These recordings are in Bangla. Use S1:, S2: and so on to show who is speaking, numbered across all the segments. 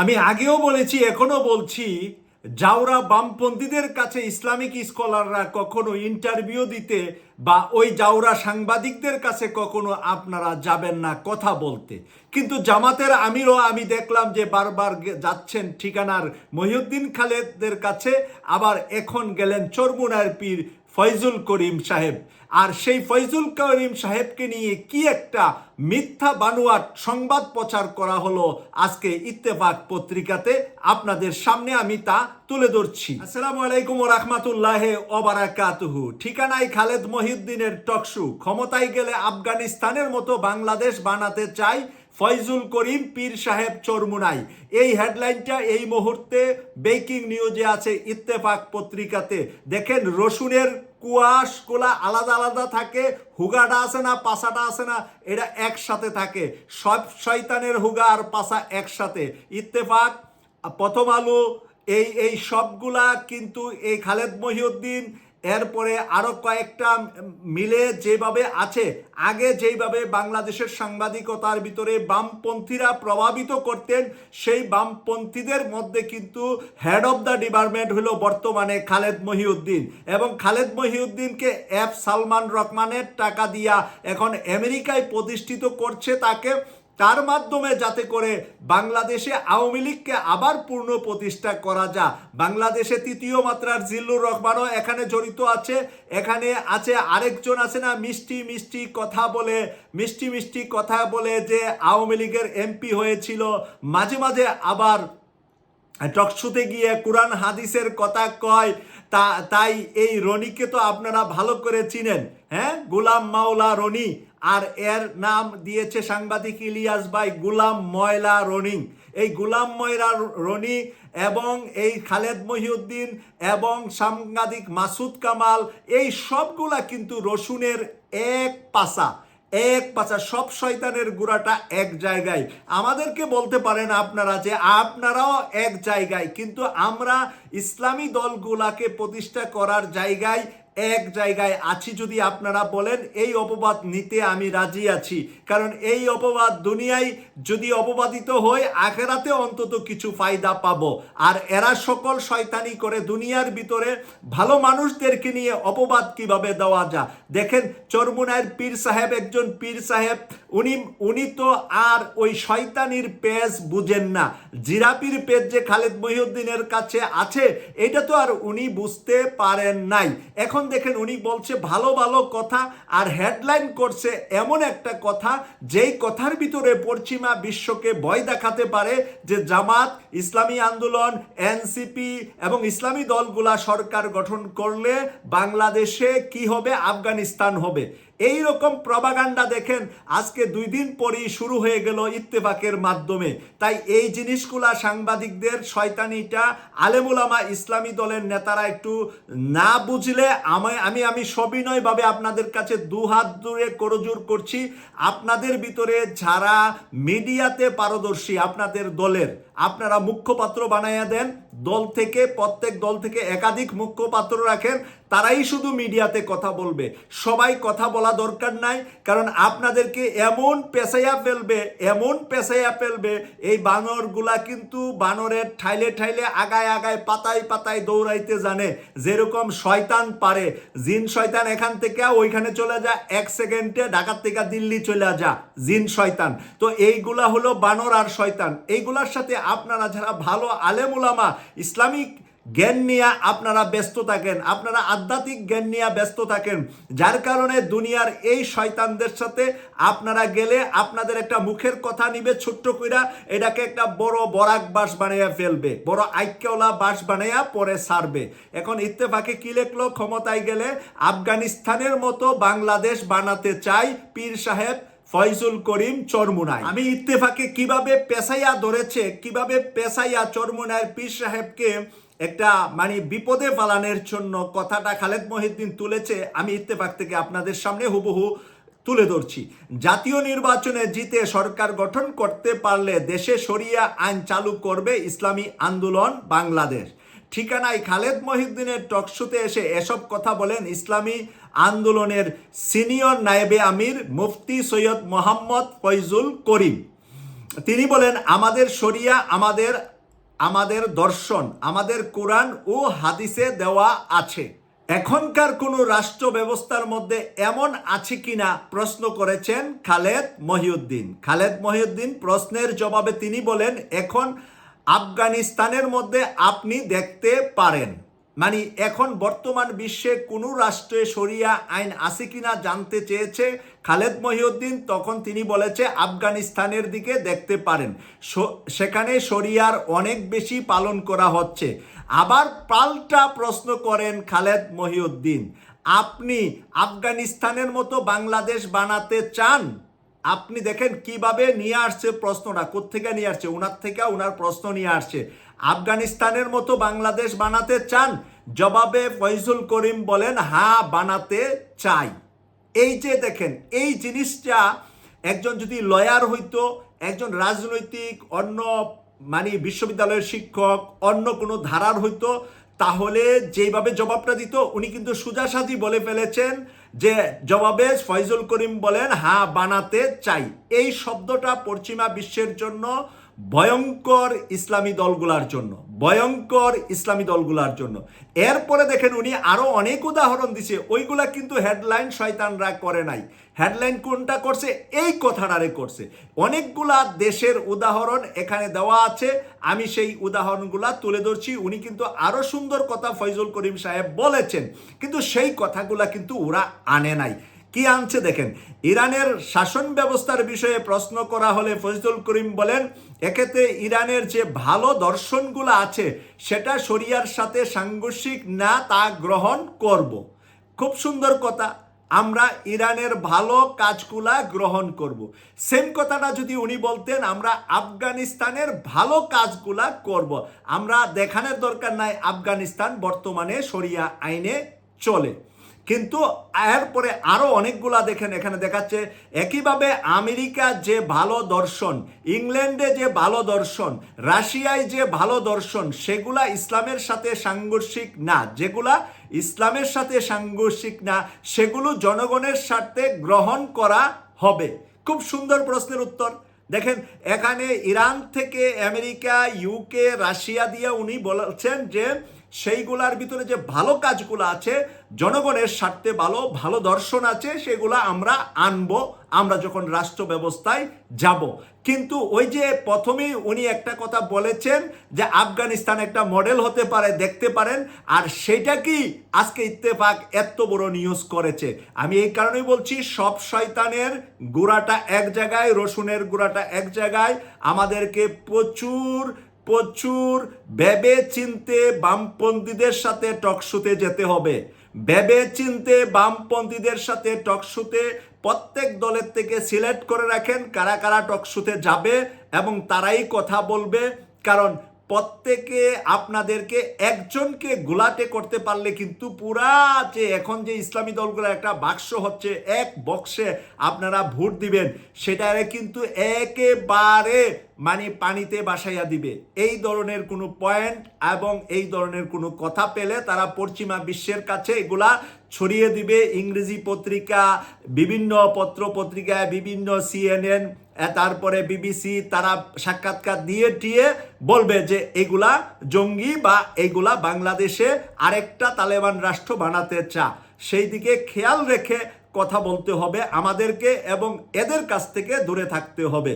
S1: আমি আগেও বলেছি এখনও বলছি জাউরা বামপন্থীদের কাছে ইসলামিক স্কলাররা কখনো ইন্টারভিউ দিতে বা ওই জাউরা সাংবাদিকদের কাছে কখনো আপনারা যাবেন না কথা বলতে। কিন্তু জামাতের আমিরও আমি দেখলাম যে বারবার যাচ্ছেন ঠিকানার মহিউদ্দিন খালেদের কাছে, আবার এখন গেলেন চরমুনার পীর ফয়জুল করিম সাহেব। আর সেই ফয়জুল করিম সাহেবকে নিয়ে কি একটা মিথ্যা বানুয়াট সংবাদ প্রচার করা হলো আজকে ইত্তেফাক পত্রিকাতে, আপনাদের সামনে আমি তা তুলে ধরছি। আসসালামু আলাইকুম রহমাতুল্লাহ ওবারাকাতুহু। ঠিকানায় খালেদ মহিউদ্দিনের টকশু ক্ষমতায় গেলে আফগানিস্তানের মতো বাংলাদেশ বানাতে চাই ফয়জুল করিম পীর সাহেব চরমুনাই। এই হেডলাইনটা এই মুহূর্তে বেকিং নিউজে আছে ইত্তেফাক পত্রিকাতে। দেখেন রসুনের কুয়াশ কোলা আলাদা আলাদা থাকে, হুগাটা আছে না পাশাটা আছে না এটা একসাথে থাকে। সব শয়তানের হুগা আর পাশা একসাথে। ইত্তেফাক, প্রথম আলো, এই এই সবগুলা কিন্তু এই খালেদ মহিউদ্দিন এরপরে আরও কয়েকটা মিলে যেভাবে আছে, আগে যেইভাবে বাংলাদেশের সাংবাদিকতার ভিতরে বামপন্থীরা প্রভাবিত করতেন, সেই বামপন্থীদের মধ্যে কিন্তু হেড অফ দ্য ডিপার্টমেন্ট হলো বর্তমানে খালেদ মহিউদ্দিন। এবং খালেদ মহিউদ্দিনকে এফ সালমান রহমানের টাকা দিয়া এখন আমেরিকায় প্রতিষ্ঠিত করছে তাকে। তার মাধ্যমে যাতে করে বাংলাদেশে আওয়ামী লীগকে আবার পূর্ণ প্রতিষ্ঠা করা যা বাংলাদেশে তৃতীয় মাত্রার জিল্লুর রহমানও এখানে জড়িত আছে। এখানে আছে আরেকজন আছে না, মিষ্টি মিষ্টি কথা বলে, মিষ্টি মিষ্টি কথা বলে যে আওয়ামী লীগের এমপি হয়েছিল। মাঝে মাঝে আবার টকশুতে গিয়ে কোরআন হাদিসের কথা কয়। তা, তাই এই রনিকে তো আপনারা ভালো করে চিনেন হ্যাঁ? গুলাম মাওলা রনি আর এর নাম দিয়েছে সাংবাদিক ইলিয়াস ভাই গুলাম ময়লা রনি। এই গুলাম ময়রা রনি এবং এই খালেদ মহিউদ্দিন এবং সাংবাদিক মাসুদ কামাল, এই সবগুলা কিন্তু রসুনের এক পাশা এক পাচা সব শয়তানের গুড়াটা এক জায়গায়। আমাদেরকে বলতে পারেন আপনারা যে আপনারাও এক জায়গায়, কিন্তু আমরা ইসলামী দলগুলাকে প্রতিষ্ঠা করার জায়গায় এক জায়গায় আছি যদি আপনারা বলেন, এই অপবাদ নিতে আমি রাজি আছি। কারণ এই অপবাদ দুনিয়ায় যদি অপবাদিত হয়, আখেরাতে অন্তত কিছু ফায়দা পাব। আর এরা সকল শয়তানি করে দুনিয়ার ভিতরে ভালো মানুষদেরকে নিয়ে অপবাদ কীভাবে দেওয়া যা দেখেন চরমুনায়ের পীর সাহেব, একজন পীর সাহেব উনি উনি তো আর ওই শয়তানির পেজ বুঝেন না। জিরাপির পেজ যে খালেদ মহিউদ্দিনের কাছে আছে, এটা তো আর উনি বুঝতে পারেন নাই। এখন দেখেন উনি বলছে ভালো ভালো কথা আর হেডলাইন করছে এমন একটা কথা, যেই কথার ভিতরে পশ্চিমা বিশ্বকে ভয় দেখাতে পারে যে জামাত, ইসলামী আন্দোলন, এনসিপি এবং ইসলামী দলগুলা সরকার গঠন করলে বাংলাদেশে কি হবে? আফগানিস্তান হবে। এই রকম প্রবাগান্ডা দেখেন, আজকে দুই দিন পরই শুরু হয়ে গেল ইত্তেফাকের মাধ্যমে। তাই এই জিনিসগুলা সাংবাদিকদের শয়তানিটা আলেমুলামা ইসলামী দলের নেতারা একটু না বুঝলে আমি আমি আমি সবিনয়ভাবে আপনাদের কাছে দু হাত দূরে করজোর করছি। আপনাদের ভিতরে যারা মিডিয়াতে পারদর্শী আপনাদের দলের, আপনারা মুখ্যপাত্র বানাইয়া দেন দল থেকে, প্রত্যেক দল থেকে একাধিক মুখ্যপাত্র রাখেন, তারাই শুধু মিডিয়াতে কথা বলবে। সবাই কথা বলা দরকার নাই, কারণ আপনাদেরকে এমন পেশাইয়া ফেলবে, এমন পেশাইয়া ফেলবে, এই বানরগুলা কিন্তু বানরের ঠাইলে ঠাইলে আগায় আগায় পাতায় পাতায় দৌড়াইতে জানে। যেরকম শয়তান পারে, জিন শয়তান এখান থেকে ওইখানে চলে যা, এক সেকেন্ডে ঢাকার থেকে দিল্লি চলে যা, জিন শয়তান। তো এইগুলা হলো বানর আর শয়তান। এইগুলার সাথে আপনারা যারা ভালো আলেমুলামা ইসলামিক জ্ঞান নিয়ে আপনারা ব্যস্ত থাকেন, আপনারা আধ্যাত্মিক জ্ঞান নিয়ে ব্যস্ত থাকেন, যার কারণে দুনিয়ার এই শয়তানদের সাথে আপনারা গেলে আপনাদের একটা মুখের কথা নিবে ছোট্ট কইরা, এটাকে একটা বড় বরাক বাস বানাইয়া ফেলবে, বড় আইক্যওয়ালা বাস বানাইয়া পরে সারবে। এখন ইত্তেফাকে কি লেখলো? ক্ষমতায় গেলে আফগানিস্তানের মতো বাংলাদেশ বানাতে চাই পীর সাহেব ফয়জুল করিম চরমুনাই। আমি ইত্তেফাকে কীভাবে পেশাইয়া ধরেছে, কীভাবে পেশাইয়া চরমুনায়ের পীর সাহেবকে একটা মানে বিপদে ফালানোর জন্য কথাটা খালেদ মহিউদ্দিন তুলেছে, আমি ইত্তেফাক থেকে আপনাদের সামনে হুবহু তুলে ধরছি। জাতীয় নির্বাচনে জিতে সরকার গঠন করতে পারলে দেশে সরিয়া আইন চালু করবে ইসলামী আন্দোলন বাংলাদেশ। ঠিকানায় খালেদ মহিউদ্দিনের টকশোতে এসে এসব কথা বলেন ইসলামী আন্দোলনের সিনিয়র নায়েবে আমির মুফতি সৈয়দ মোহাম্মদ ফয়জুল করিম। তিনি বলেন, আমাদের শরিয়া, আমাদের আমাদের দর্শন, আমাদের কোরআন ও হাদিসে দেওয়া আছে। এখনকার কোনো রাষ্ট্র ব্যবস্থার মধ্যে এমন আছে কিনা প্রশ্ন করেছেন খালেদ মহিউদ্দিন। খালেদ মহিউদ্দিন প্রশ্নের জবাবে তিনি বলেন, এখন আফগানিস্তানের মধ্যে আপনি দেখতে পারেন। মানে এখন বর্তমান বিশ্বে কোনো রাষ্ট্রে শরিয়া আইন আছে কিনা জানতে চেয়েছে খালেদ মহিউদ্দিন, তখন তিনি বলেছে আফগানিস্তানের দিকে দেখতে পারেন। সেখানে শরিয়ার অনেক বেশি পালন করা হচ্ছে। আবার পাল্টা প্রশ্ন করেন খালেদ মহিউদ্দিন, আপনি আফগানিস্তানের মতো বাংলাদেশ বানাতে চান? আপনি দেখেন কীভাবে নিয়ে আসছে প্রশ্নটা, কোত্থেকে নিয়ে আসছে? উনার থেকে উনার প্রশ্ন নিয়ে আসছে। আফগানিস্তানের মতো বাংলাদেশ বানাতে চান? জবাবে ফয়জুল করিম বলেন হা বানাতে চাই। এই যে দেখেন, এই জিনিসটা একজন যদি লয়ার হইতো, একজন রাজনৈতিক, অন্য মানে বিশ্ববিদ্যালয়ের শিক্ষক, অন্য কোনো ধারার হইতো তাহলে যেভাবে জবাবটা দিত, উনি কিন্তু সোজাসাজি বলে ফেলেছেন যে জবাবে ফয়জুল করিম বলেন হ্যাঁ বানাতে চাই। এই শব্দটা পশ্চিমা বিশ্বের জন্য ভয়ঙ্কর ইসলামী দলগুলার জন্য। ভয়ঙ্কর ইসলামী দলগুলার জন্য। এরপরে দেখেন উনি আরও অনেক উদাহরণ দিছে। ওইগুলা কিন্তু হেডলাইন শয়তানরা করে নাই। হেডলাইন কোনটা করছে? এই কথাটারে করছে। অনেকগুলা দেশের উদাহরণ এখানে দেওয়া আছে। আমি সেই উদাহরণগুলা তুলে ধরছি। উনি কিন্তু আরও সুন্দর কথা ফয়জুল করিম সাহেব বলেছেন। কিন্তু সেই কথাগুলা কিন্তু ওরা আনে নাই। কি আনছে দেখেন। ইরানের শাসন ব্যবস্থার বিষয়ে প্রশ্ন করা হলে ফজলুল করিম বলেন, এক্ষেত্রে ইরানের যে ভালো দর্শনগুলো আছে, সেটা শরিয়ার সাথে সাংঘর্ষিক না তা গ্রহণ করব। খুব সুন্দর কথা। আমরা ইরানের ভালো কাজগুলা গ্রহণ করব। সেম কথাটা যদি উনি বলতেন, আমরা আফগানিস্তানের ভালো কাজগুলা করব। আমরা দেখানোর দরকার নাই, আফগানিস্তান বর্তমানে শরিয়া আইনে চলে। কিন্তু এরপরে আরও অনেকগুলা দেখেন, এখানে দেখাচ্ছে, একইভাবে আমেরিকা যে ভালো দর্শন, ইংল্যান্ডে যে ভালো দর্শন, রাশিয়ায় যে ভালো দর্শন, সেগুলা ইসলামের সাথে সাংঘর্ষিক না। যেগুলা ইসলামের সাথে সাংঘর্ষিক না, সেগুলো জনগণের স্বার্থে গ্রহণ করা হবে। খুব সুন্দর প্রশ্নের উত্তর। দেখেন, এখানে ইরান থেকে আমেরিকা, ইউকে, রাশিয়া দিয়ে উনি বলছেন যে সেইগুলার ভিতরে যে ভালো কাজগুলো আছে, জনগণের স্বার্থে ভালো ভালো দর্শন আছে, সেগুলা আমরা আনব, আমরা যখন রাষ্ট্র ব্যবস্থায় যাব। কিন্তু ওই যে প্রথমেই উনি একটা কথা বলেছেন যে আফগানিস্তান একটা মডেল হতে পারে, দেখতে পারেন, আর সেটা কি আজকে ইত্তেফাক এত বড় নিউজ করেছে। আমি এই কারণেই বলছি, সব শয়তানের গুড়াটা এক জায়গায়, রসুনের গুড়াটা এক জায়গায়, আমাদেরকে প্রচুর প্রচুর ভেবে চিনতে বামপন্থীদের সাথে টকশুতে যেতে হবে। ভেবে চিনতে বামপন্থীদের সাথে টকশুতে প্রত্যেক দলের থেকে সিলেক্ট করে রাখেন কারা কারা টকশুতে যাবে এবং তারাই কথা বলবে। কারণ প্রত্যেকে আপনাদেরকে একজনকে গোলাটে করতে পারলে কিন্তু পুরা যে এখন যে ইসলামী দলগুলো একটা বাক্স হচ্ছে, এক বক্সে আপনারা ভোট দিবেন, সেটারে কিন্তু একেবারে মানে পানিতে বাসাইয়া দিবে। এই ধরনের কোনো পয়েন্ট এবং এই ধরনের কোনো কথা পেলে তারা পশ্চিমা বিশ্বের কাছে এগুলা ছড়িয়ে দিবে ইংরেজি পত্রিকা, বিভিন্ন পত্র পত্রিকায় বিভিন্ন সিএনএন তারপরে বিবিসি তারা সাক্ষাৎকার দিয়ে টিয়ে বলবে যে এগুলা জঙ্গি বা এগুলা বাংলাদেশে আরেকটা তালেবান রাষ্ট্র বানাতে চা। সেই দিকে খেয়াল রেখে কথা বলতে হবে আমাদেরকে এবং এদের কাছ থেকে দূরে থাকতে হবে।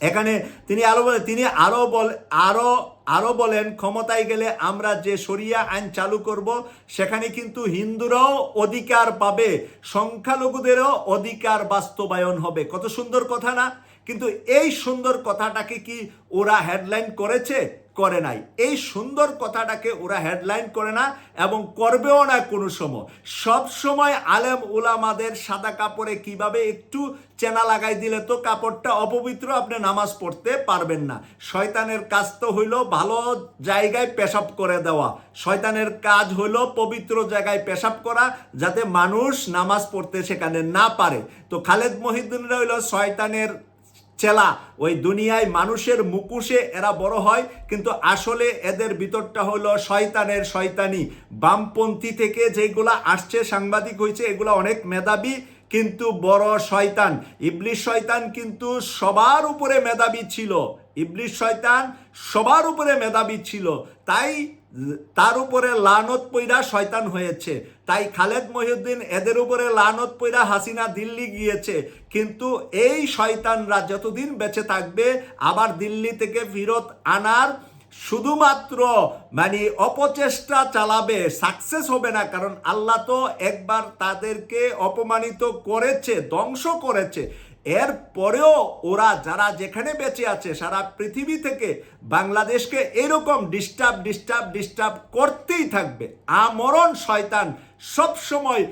S1: এখানে তিনি আরও তিনি আরও বল আরও আরও বলেন, ক্ষমতায় গেলে আমরা যে সরিয়া আইন চালু করব, সেখানে কিন্তু হিন্দুরাও অধিকার পাবে, সংখ্যালঘুদেরও অধিকার বাস্তবায়ন হবে। কত সুন্দর কথা না? কিন্তু এই সুন্দর কথাটাকে কি ওরা হেডলাইন করেছে? করে নাই। এই সুন্দর কথাটাকে ওরা হেডলাইন করে না এবং করবেও না কোনো সময়। সব সময় আলেম উলামাদের সাদা কাপড়ে কীভাবে একটু চেনা লাগাই দিলে তো কাপড়টা অপবিত্র আপনি নামাজ পড়তে পারবেন না। শয়তানের কাজ তো হইল ভালো জায়গায় পেশাব করে দেওয়া। শয়তানের কাজ হইল পবিত্র জায়গায় পেশাব করা যাতে মানুষ নামাজ পড়তে সেখানে না পারে। তো খালেদ মহিদ্দিনরা হইল শয়তানের চেলা। ওই দুনিয়ায় মানুষের মুকুশে এরা বড় হয়, কিন্তু আসলে এদের ভিতরটা হলো শয়তানের শয়তানি। বামপন্থী থেকে যেগুলা আসছে, সাংবাদিক হয়েছে এগুলা অনেক মেধাবী, কিন্তু বড় শয়তান। ইবলিশ শয়তান কিন্তু সবার উপরে মেধাবী ছিল। ইবলিশ শয়তান সবার উপরে মেধাবী ছিল। তাই তার উপরে লানত পইরা শয়তান হয়েছে। তাই খালেদ মহিউদ্দিন এদের উপরে লানত পইরা হাসিনা দিল্লি গিয়েছে। কিন্তু এই শয়তানরা যতদিন বেঁচে থাকবে, আবার দিল্লি থেকে ফিরত আনার শুধুমাত্র মানে অপচেষ্টা চালাবে সাকসেস হবে না। কারণ আল্লাহ তো একবার তাদেরকে অপমানিত করেছে, ধ্বংস করেছে। এর পরেও ওরা যারা যেখানে বেঁচে আছে, সারা পৃথিবী থেকে বাংলাদেশকে এরকম ডিস্টার্ব ডিস্টার্ব ডিস্টার্ব করতেই থাকবে। আমরণ শয়তান সব সময়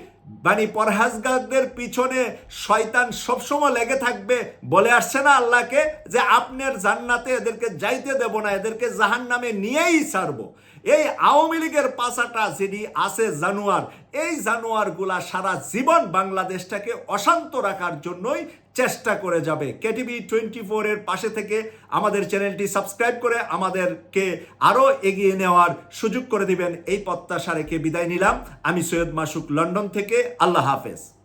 S1: মানে পরহাজগারদের পিছনে শয়তান সবসময় লেগে থাকবে বলে আসছে না আল্লাহকে যে আপনার জান্নাতে এদেরকে যাইতে দেব না, এদেরকে জাহান নামে নিয়েই ছাড়বো। এই আওয়ামী লীগের পাশাটা যেটি আছে জানুয়ার, এই জানুয়ারগুলা সারা জীবন বাংলাদেশটাকে অশান্ত রাখার জন্যই চেষ্টা করে যাবে। কেটিভি টোয়েন্টি ফোরের পাশে থেকে আমাদের চ্যানেলটি সাবস্ক্রাইব করে আমাদেরকে আরও এগিয়ে নেওয়ার সুযোগ করে দিবেন। এই প্রত্যাশা রেখে বিদায় নিলাম। আমি সৈয়দ মাসুক, লন্ডন থেকে। আল্লাহ হাফেজ।